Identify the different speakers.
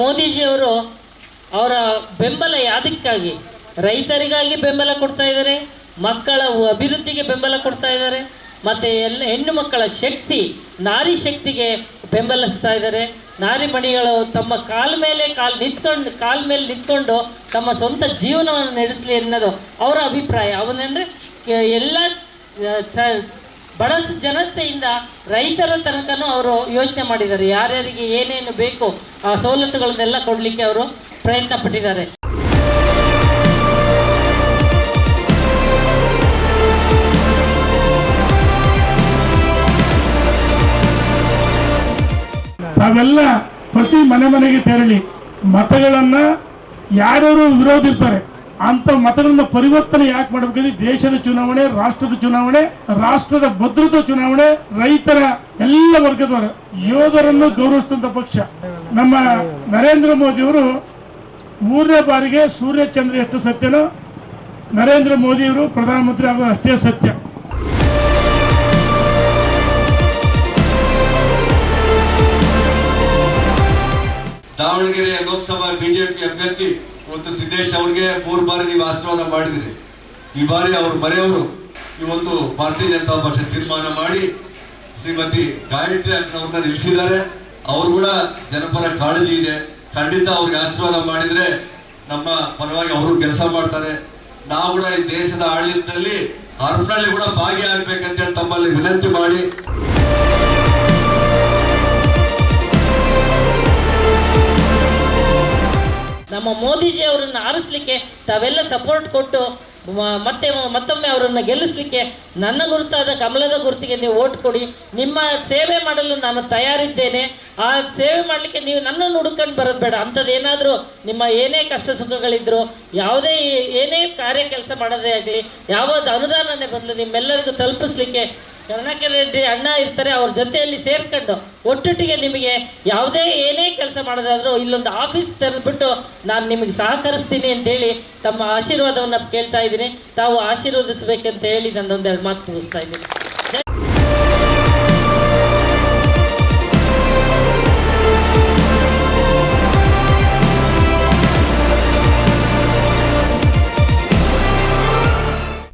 Speaker 1: ಮೋದಿಜಿಯವರು ಅವರ ಬೆಂಬಲ ಯಾದಕ್ಕಾಗಿ? ರೈತರಿಗಾಗಿ ಬೆಂಬಲ ಕೊಡ್ತಾ ಇದ್ದಾರೆ, ಮಕ್ಕಳ ಅಭಿವೃದ್ಧಿಗೆ ಬೆಂಬಲ ಕೊಡ್ತಾ ಇದ್ದಾರೆ, ಮತ್ತು ಎಲ್ಲ ಹೆಣ್ಣು ಮಕ್ಕಳ ಶಕ್ತಿ, ನಾರಿ ಶಕ್ತಿಗೆ ಬೆಂಬಲಿಸ್ತಾ ಇದ್ದಾರೆ. ನಾರಿ ಮಣಿಗಳು ತಮ್ಮ ಕಾಲ ಮೇಲೆ ಕಾಲು ನಿಂತ್ಕೊಂಡು, ಕಾಲ ಮೇಲೆ ನಿಂತ್ಕೊಂಡು ತಮ್ಮ ಸ್ವಂತ ಜೀವನವನ್ನು ನಡೆಸಲಿ ಅನ್ನೋದು ಅವರ ಅಭಿಪ್ರಾಯ. ಅವನಂದರೆ ಎಲ್ಲ ಬಡ ಜನತೆಯಿಂದ ರೈತರ ತನಕನೂ ಅವರು ಯೋಚನೆ ಮಾಡಿದ್ದಾರೆ. ಯಾರ್ಯಾರಿಗೆ ಏನೇನು ಬೇಕು ಆ ಸವಲತ್ತುಗಳನ್ನೆಲ್ಲ ಕೊಡಲಿಕ್ಕೆ ಅವರು ಪ್ರಯತ್ನ ಪಟ್ಟಿದ್ದಾರೆ.
Speaker 2: ತಾವೆಲ್ಲ ಪ್ರತಿ ಮನೆ ಮನೆಗೆ ತೆರಳಿ ಮತಗಳನ್ನು ಯಾರ್ಯಾರು ವಿರೋಧ ಇರ್ತಾರೆ ಅಂತ ಮತಗಳನ್ನ ಪರಿವರ್ತನೆ ಯಾಕೆ ಮಾಡಬೇಕಂದ್ರೆ ದೇಶದ ಚುನಾವಣೆ, ರಾಷ್ಟ್ರದ ಚುನಾವಣೆ, ರಾಷ್ಟ್ರದ ಭದ್ರತಾ ಚುನಾವಣೆ, ರೈತರ ಎಲ್ಲ ವರ್ಗದವರ, ಯೋಧರನ್ನು ಗೌರವಿಸಿದಂತ ಪಕ್ಷ. ನಮ್ಮ ನರೇಂದ್ರ ಮೋದಿ ಅವರು ಮೂರನೇ ಬಾರಿಗೆ ಸೂರ್ಯ ಚಂದ್ರ ಎಷ್ಟು ಸತ್ಯನೋ, ನರೇಂದ್ರ ಮೋದಿಯವರು ಪ್ರಧಾನಮಂತ್ರಿ ಆಗೋದು ಅಷ್ಟೇ ಸತ್ಯ.
Speaker 3: ದಾವಣಗೆರೆ ಲೋಕಸಭಾ ಬಿಜೆಪಿ ಅಭ್ಯರ್ಥಿ ಇವತ್ತು ಸಿದ್ದೇಶ್ ಅವ್ರಿಗೆ ಮೂರು ಬಾರಿ ನೀವು ಆಶೀರ್ವಾದ ಮಾಡಿದಿರಿ. ಈ ಬಾರಿ ಅವ್ರ ಮನೆಯವರು ಇವತ್ತು ಭಾರತೀಯ ಜನತಾ ಪಕ್ಷ ತೀರ್ಮಾನ ಮಾಡಿ ಶ್ರೀಮತಿ ಗಾಯತ್ರಿ ಅಕ್ಕನವ್ರನ್ನ ನಿಲ್ಲಿಸಿದ್ದಾರೆ. ಅವ್ರು ಕೂಡ ಜನಪರ ಕಾಳಜಿ ಇದೆ. ಖಂಡಿತ ಅವ್ರಿಗೆ ಆಶೀರ್ವಾದ ಮಾಡಿದ್ರೆ ನಮ್ಮ ಪರವಾಗಿ ಅವರು ಕೆಲಸ ಮಾಡ್ತಾರೆ. ನಾವು ಕೂಡ ಈ ದೇಶದ ಆಡಳಿತದಲ್ಲಿ ಅರ್ಪಣಲ್ಲಿ ಕೂಡ ಭಾಗಿಯಾಗಬೇಕಂತೇಳಿ ತಮ್ಮಲ್ಲಿ ವಿನಂತಿ ಮಾಡಿ.
Speaker 1: ನಮ್ಮ ಮೋದಿಜಿ ಅವರನ್ನು ಆರಿಸ್ಲಿಕ್ಕೆ ತಾವೆಲ್ಲ ಸಪೋರ್ಟ್ ಕೊಟ್ಟು ಮತ್ತೆ, ಮತ್ತೊಮ್ಮೆ ಅವರನ್ನು ಗೆಲ್ಲಿಸ್ಲಿಕ್ಕೆ ನನ್ನ ಗುರುತಾದ ಕಮಲದ ಗುರುತಿಗೆ ನೀವು ಓಟ್ ಕೊಡಿ. ನಿಮ್ಮ ಸೇವೆ ಮಾಡಲು ನಾನು ತಯಾರಿದ್ದೇನೆ. ಆ ಸೇವೆ ಮಾಡಲಿಕ್ಕೆ ನೀವು ನನ್ನನ್ನು ಹುಡುಕೊಂಡು ಬರೋದು ಬೇಡ. ಅಂಥದ್ದೇನಾದರೂ ನಿಮ್ಮ ಏನೇ ಕಷ್ಟ ಸುಖಗಳಿದ್ರು, ಯಾವುದೇ ಏನೇ ಕಾರ್ಯ ಕೆಲಸ ಮಾಡೋದೇ ಆಗಲಿ ಯಾವುದು ಅನುದಾನನೇ ಬದಲು ನಿಮ್ಮೆಲ್ಲರಿಗೂ ತಲುಪಿಸ್ಲಿಕ್ಕೆ ಕರುಣಾಕರ ರೆಡ್ಡಿ ಅಣ್ಣ ಇರ್ತಾರೆ, ಅವ್ರ ಜೊತೆಯಲ್ಲಿ ಸೇರ್ಕೊಂಡು ಒಟ್ಟೊಟ್ಟಿಗೆ ನಿಮಗೆ ಯಾವುದೇ ಏನೇ ಕೆಲಸ ಮಾಡೋದಾದ್ರೂ ಇಲ್ಲೊಂದು ಆಫೀಸ್ ತೆರೆದ್ಬಿಟ್ಟು ನಾನು ನಿಮಗೆ ಸಹಕರಿಸ್ತೀನಿ ಅಂತೇಳಿ ತಮ್ಮ ಆಶೀರ್ವಾದವನ್ನು ಕೇಳ್ತಾ ಇದ್ದೀನಿ. ತಾವು ಆಶೀರ್ವದಿಸಬೇಕಂತ ಹೇಳಿ ನಂದೊಂದೆರಡು ಮಾತು ಮುಗಿಸ್ತಾ ಇದ್ದೀನಿ.